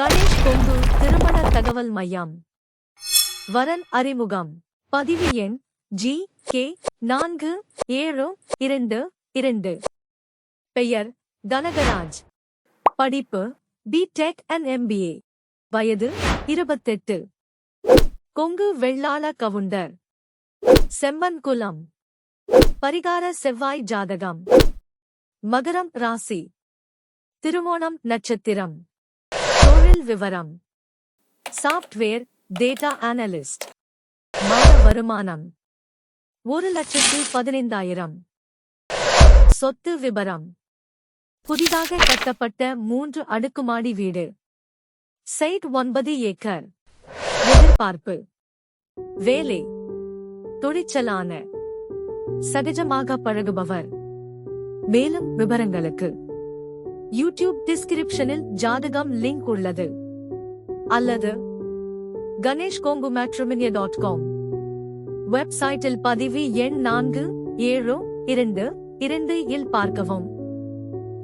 கணேஷ் கொங்கு திருமண தகவல் மையம். வரன் அறிமுகம். பதிவு எண் ஜி கே நான்கு ஏழு இரண்டு இரண்டு. பெயர் தனகராஜ். படிப்பு பி டெக் அண்ட் எம்பிஏ வயது இருபத்தெட்டு. கொங்கு வெள்ளாள கவுண்டர். செம்மன் குலம் பரிகார செவ்வாய் ஜாதகம். மகரம் ராசி. திருமோணம் நட்சத்திரம். தொழில் விவரம். சாஃப்ட்வேர் டேட்டா அனலிஸ்ட் மாத வருமானம். ஒரு லட்சத்து பதினைந்தாயிரம். சொத்து விபரம். புதிதாக கட்டப்பட்ட மூன்று அடுக்குமாடி வீடு. சைட் ஒன்பது ஏக்கர். எதிர்பார்ப்பு. வேலை. துணிச்சலான சகஜமாக பழகுபவர். மேலும் விவரங்களுக்கு. யூடியூப் டிஸ்கிரிப்ஷனில் ஜாதகம் லிங்க் உள்ளது. அல்லது கணேஷ் கோங்கு மேட்ரிமினிய டாட் காம் வெப்சைட்டில் பதிவு எண் நான்கு ஏழு இரண்டு இரண்டு இல் பார்க்கவும்.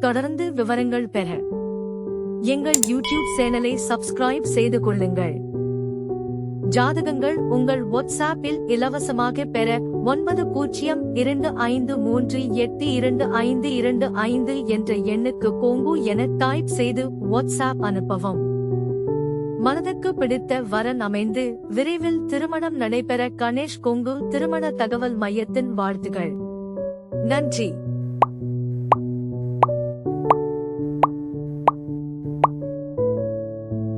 தொடர்ந்து விவரங்கள் பெற எங்கள் யூடியூப் சேனலை சப்ஸ்கிரைப் செய்து கொள்ளுங்கள். ஜாதகங்கள் உங்கள் வாட்ஸ்ஆப்பில் இலவசமாக பெற ஒன்பது பூஜ்ஜியம் இரண்டு ஐந்து மூன்று எட்டு இரண்டு ஐந்து இரண்டு ஐந்து என்ற எண்ணுக்கு கோங்கு என டைப் செய்து வாட்ஸ்ஆப் அனுப்பவும். மனதுக்கு பிடித்த வரன் அமைந்து விரைவில் திருமணம் நடைபெற கணேஷ் கொங்கு திருமண தகவல் மையத்தின் வாழ்த்துகள் நன்றி.